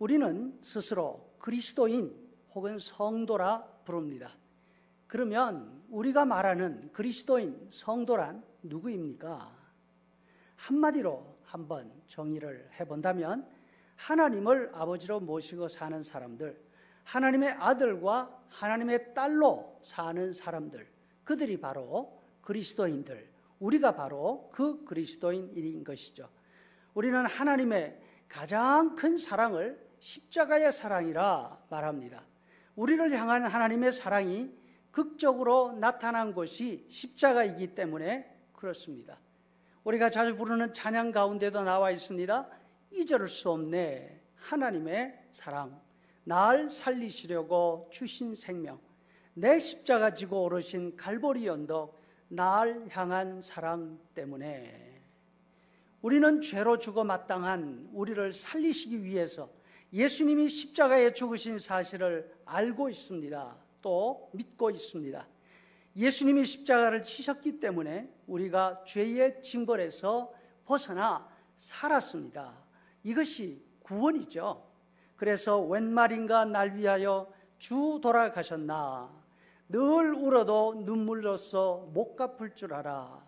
우리는 스스로 그리스도인 혹은 성도라 부릅니다. 그러면 우리가 말하는 그리스도인 성도란 누구입니까? 한마디로 한번 정의를 해본다면 하나님을 아버지로 모시고 사는 사람들, 하나님의 아들과 하나님의 딸로 사는 사람들, 그들이 바로 그리스도인들, 우리가 바로 그 그리스도인인 것이죠. 우리는 하나님의 가장 큰 사랑을 십자가의 사랑이라 말합니다. 우리를 향한 하나님의 사랑이 극적으로 나타난 것이 십자가이기 때문에 그렇습니다. 우리가 자주 부르는 찬양 가운데도 나와 있습니다. 잊을 수 없네. 하나님의 사랑. 날 살리시려고 주신 생명. 내 십자가 지고 오르신 갈보리 언덕. 날 향한 사랑 때문에. 우리는 죄로 죽어 마땅한 우리를 살리시기 위해서 예수님이 십자가에 죽으신 사실을 알고 있습니다. 또 믿고 있습니다. 예수님이 십자가를 치셨기 때문에 우리가 죄의 징벌에서 벗어나 살았습니다. 이것이 구원이죠. 그래서 웬 말인가 날 위하여 주 돌아가셨나. 늘 울어도 눈물로써 못 갚을 줄 알아.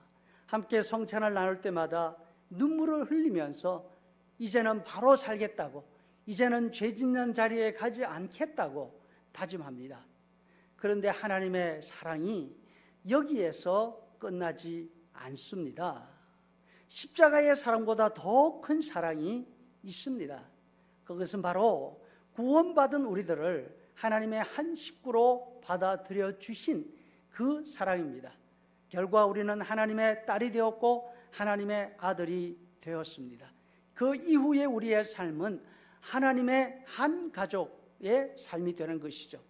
함께 성찬을 나눌 때마다 눈물을 흘리면서 이제는 바로 살겠다고, 이제는 죄 짓는 자리에 가지 않겠다고 다짐합니다. 그런데 하나님의 사랑이 여기에서 끝나지 않습니다. 십자가의 사랑보다 더 큰 사랑이 있습니다. 그것은 바로 구원받은 우리들을 하나님의 한 식구로 받아들여 주신 그 사랑입니다. 결과 우리는 하나님의 딸이 되었고 하나님의 아들이 되었습니다. 그 이후에 우리의 삶은 하나님의 한 가족의 삶이 되는 것이죠.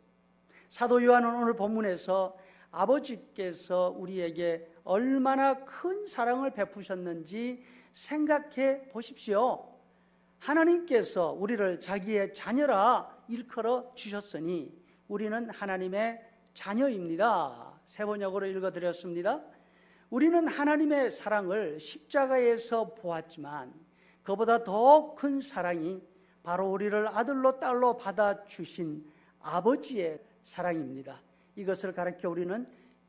사도 요한은 오늘 본문에서 아버지께서 우리에게 얼마나 큰 사랑을 베푸셨는지 생각해 보십시오. 하나님께서 우리를 자기의 자녀라 일컬어 주셨으니 우리는 하나님의 자녀입니다. 세 번역으로 읽어드렸습니다. 우리는 하나님의 사랑을 십자가에서 보았지만 그보다 더 큰 사랑이 바로 우리를 아들로 딸로 받아주신 아버지의 사랑입니다. 이것을 가르쳐 우리는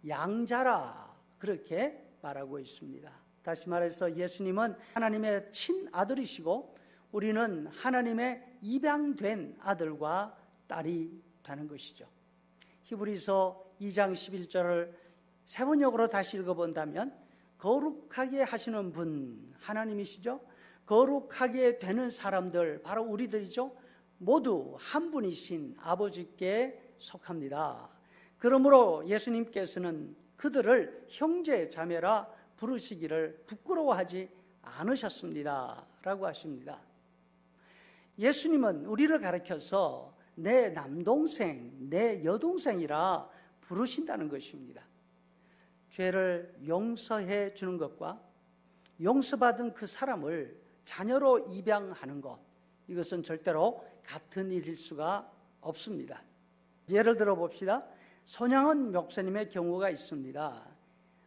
양자라 그렇게 말하고 있습니다. 다시 말해서 예수님은 하나님의 친아들이시고 우리는 하나님의 입양된 아들과 딸이 되는 것이죠. 히브리서 2장 11절을 세 번역으로 다시 읽어본다면 거룩하게 하시는 분 하나님이시죠. 거룩하게 되는 사람들 바로 우리들이죠. 모두 한 분이신 아버지께 속합니다. 그러므로 예수님께서는 그들을 형제 자매라 부르시기를 부끄러워하지 않으셨습니다. 라고 하십니다. 예수님은 우리를 가르쳐서 내 남동생, 내 여동생이라 부르신다는 것입니다. 죄를 용서해 주는 것과 용서받은 그 사람을 자녀로 입양하는 것, 이것은 절대로 같은 일일 수가 없습니다. 예를 들어 봅시다. 손양원 목사님의 경우가 있습니다.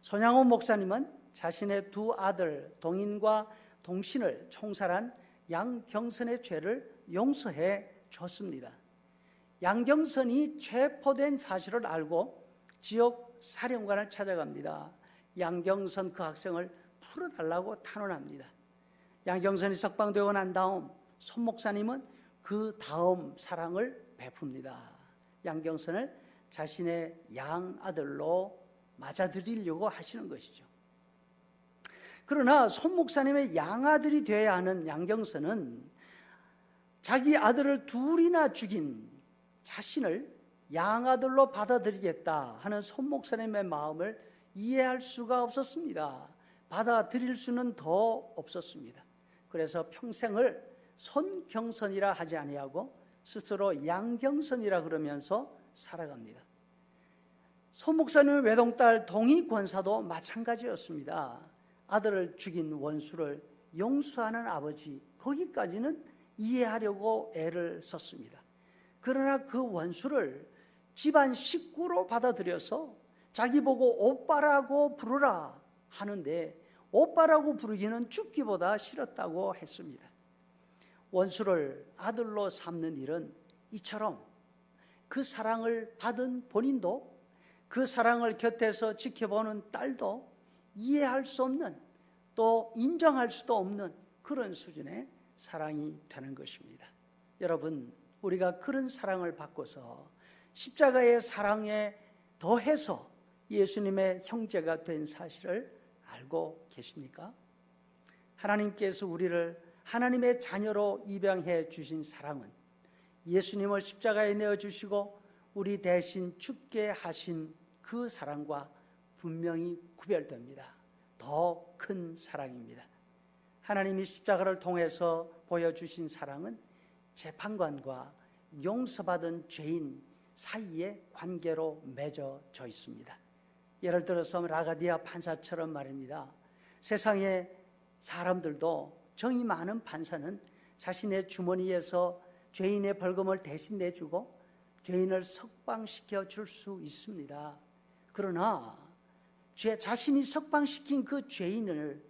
손양원 목사님은 자신의 두 아들 동인과 동신을 총살한 양경선의 죄를 용서해 줬습니다. 양경선이 체포된 사실을 알고 지역 사령관을 찾아갑니다. 양경선 그 학생을 풀어달라고 탄원합니다. 양경선이 석방되고 난 다음 손 목사님은 그 다음 사랑을 베풉니다. 양경선을 자신의 양 아들로 맞아들이려고 하시는 것이죠. 그러나 손 목사님의 양아들이 되어야 하는 양경선은 자기 아들을 둘이나 죽인 자신을 양아들로 받아들이겠다 하는 손 목사님의 마음을 이해할 수가 없었습니다. 받아들일 수는 더 없었습니다. 그래서 평생을 손경선이라 하지 아니하고 스스로 양경선이라 그러면서 살아갑니다. 손 목사님의 외동딸 동희 권사도 마찬가지였습니다. 아들을 죽인 원수를 용서하는 아버지 거기까지는 이해하려고 애를 썼습니다. 그러나 그 원수를 집안 식구로 받아들여서 자기 보고 오빠라고 부르라 하는데 오빠라고 부르기는 죽기보다 싫었다고 했습니다. 원수를 아들로 삼는 일은 이처럼 그 사랑을 받은 본인도 그 사랑을 곁에서 지켜보는 딸도 이해할 수 없는 또 인정할 수도 없는 그런 수준의 사랑이 되는 것입니다. 여러분, 우리가 그런 사랑을 받고서 십자가의 사랑에 더해서 예수님의 형제가 된 사실을 알고 계십니까? 하나님께서 우리를 하나님의 자녀로 입양해 주신 사랑은 예수님을 십자가에 내어 주시고 우리 대신 죽게 하신 그 사랑과 분명히 구별됩니다. 더 큰 사랑입니다. 하나님이 십자가를 통해서 보여주신 사랑은 재판관과 용서받은 죄인 사이의 관계로 맺어져 있습니다. 예를 들어서 라가디아 판사처럼 말입니다. 세상의 사람들도 정이 많은 판사는 자신의 주머니에서 죄인의 벌금을 대신 내주고 죄인을 석방시켜 줄 수 있습니다. 그러나 죄 자신이 석방시킨 그 죄인을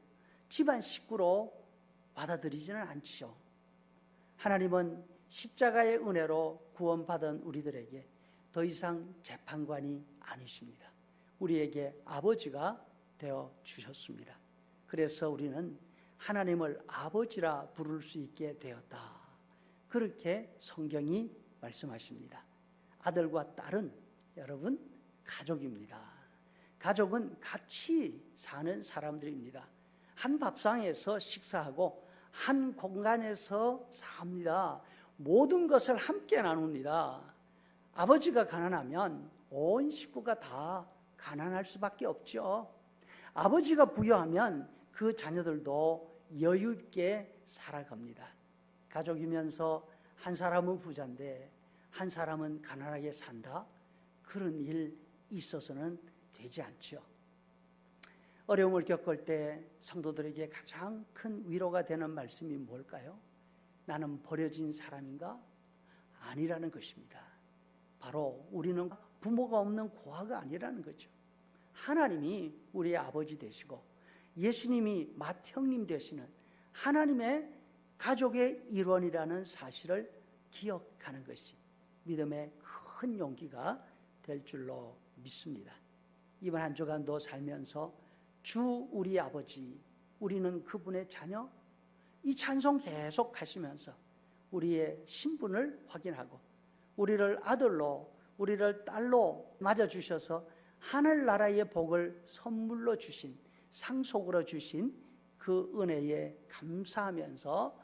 집안 식구로 받아들이지는 않지요. 하나님은 십자가의 은혜로 구원받은 우리들에게 더 이상 재판관이 아니십니다. 우리에게 아버지가 되어 주셨습니다. 그래서 우리는 하나님을 아버지라 부를 수 있게 되었다. 그렇게 성경이 말씀하십니다. 아들과 딸은 여러분 가족입니다. 가족은 같이 사는 사람들입니다. 한 밥상에서 식사하고 한 공간에서 삽니다. 모든 것을 함께 나눕니다. 아버지가 가난하면 온 식구가 다 가난할 수밖에 없죠. 아버지가 부여하면 그 자녀들도 여유 있게 살아갑니다. 가족이면서 한 사람은 부자인데 한 사람은 가난하게 산다. 그런 일 있어서는 되지 않죠. 어려움을 겪을 때 성도들에게 가장 큰 위로가 되는 말씀이 뭘까요? 나는 버려진 사람인가? 아니라는 것입니다. 바로 우리는 부모가 없는 고아가 아니라는 거죠. 하나님이 우리의 아버지 되시고 예수님이 맏형님 되시는 하나님의 가족의 일원이라는 사실을 기억하는 것이 믿음의 큰 용기가 될 줄로 믿습니다. 이번 한 주간도 살면서 주 우리 아버지, 우리는 그분의 자녀, 이 찬송 계속 하시면서 우리의 신분을 확인하고 우리를 아들로, 우리를 딸로 맞아주셔서 하늘나라의 복을 선물로 주신, 상속으로 주신 그 은혜에 감사하면서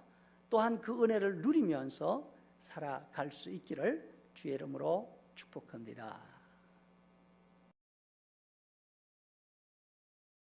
또한 그 은혜를 누리면서 살아갈 수 있기를 주의 이름으로 축복합니다.